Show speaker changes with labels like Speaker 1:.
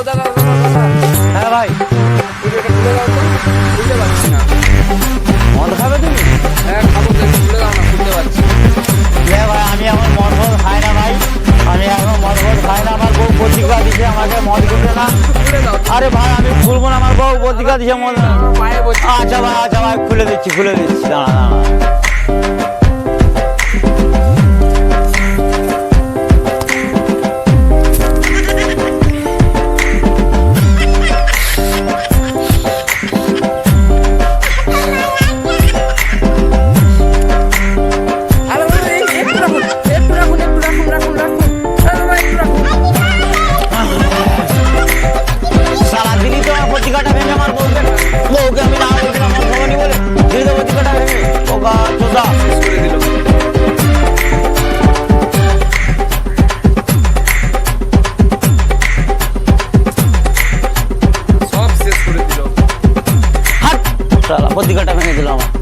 Speaker 1: হ্যাঁ
Speaker 2: ভাই আমি আমার মদ মদ খাই না ভাই আমি এখন মদ মদ খাই না আমার বউ পত্রিকা দিছে আমাকে মদ খুলতে না আরে ভাই আমি খুলবো না আমার বউ পত্রিকা দিয়ে মদ আচ্ছা ভাই আচ্ছা ভাই খুলে দিচ্ছি খুলে দিচ্ছি দাঁড়া দাঁড়া আমার বউকে বউকে আমি না বলছিলাম আমার ভবানী বলে। দিদি তো প্রতিজ্ঞাটা ভেঙে ওগা চোদা
Speaker 1: করে দিল সব শেষ করে দিল।
Speaker 2: হাট সালা ভেঙে দিল আমার।